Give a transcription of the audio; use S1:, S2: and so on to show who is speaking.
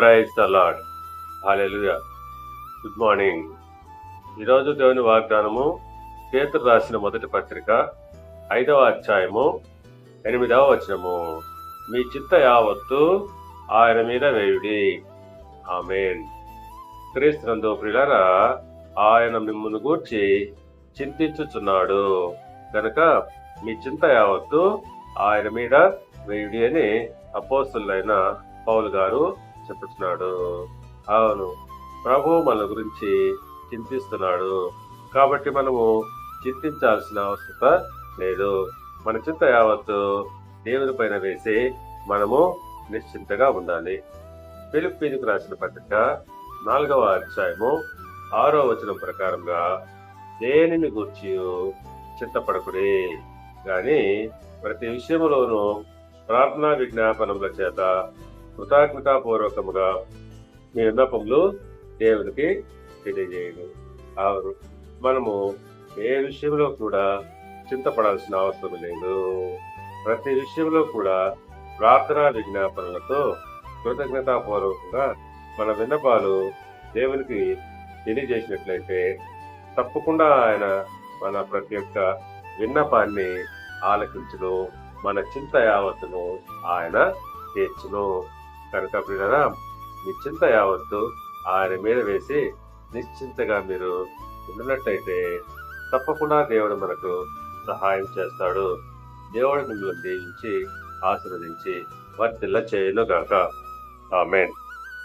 S1: Praise the lord hallelujah good morning ఈరోజు దేవుని వాగ్దానము పేతురు రాసిన మొదటి పత్రిక ఐదవ అధ్యాయము ఎనిమిదవ వచనము. మీ చిత్త యావత్తు ఆయన మీద వేయుడి. ఆమెన్ క్రీస్తునందు ప్రియులారా ఆయన మిమ్మల్ని గూర్చి చింతించుచున్నాడు. కనుక మీ చింత యావత్తు ఆయన మీద వేయుడి అని అపోస్తులైన పౌలు గారు చెప్తున్నాడు అవును ప్రభు మన గురించి చింతిస్తున్నాడు. కాబట్టి మనము చింతించాల్సిన అవసరత లేదు. మన చింత యావత్తు దేవుని పైన వేసి మనము నిశ్చింతగా ఉండాలి. పిలుపు రాసిన పత్రిక నాలుగవ అధ్యాయము ఆరో వచనం ప్రకారంగా దేనిని గూర్చి చింతపడకుడి? కానీ ప్రతి విషయంలోనూ ప్రార్థనా విజ్ఞాపనముల చేత కృతజ్ఞతాపూర్వకముగా మీ విన్నపములు దేవునికి తెలియజేయను. అవును మనము ఏ విషయంలో కూడా చింతపడాల్సిన అవసరం లేదు. ప్రతి విషయంలో కూడా ప్రార్థనా విజ్ఞాపనలతో కృతజ్ఞతాపూర్వకంగా మన విన్నపాలు దేవునికి తెలియజేసినట్లయితే తప్పకుండా ఆయన మన ప్రతి ఒక్క విన్నపాన్ని ఆలకించడం మన చింత యావత్తును ఆయన తీర్చును. కనుక ప్రియులరా మీ చింత యావత్తు ఆయన మీద వేసి నిశ్చింతగా మీరు ఉన్నట్లయితే తప్పకుండా దేవుడు మనకు సహాయం చేస్తాడు. దేవుడు మిమ్మల్ని దీవించి ఆశీర్వదించి వర్తిల్ల చేయను గాక ఆమెన్.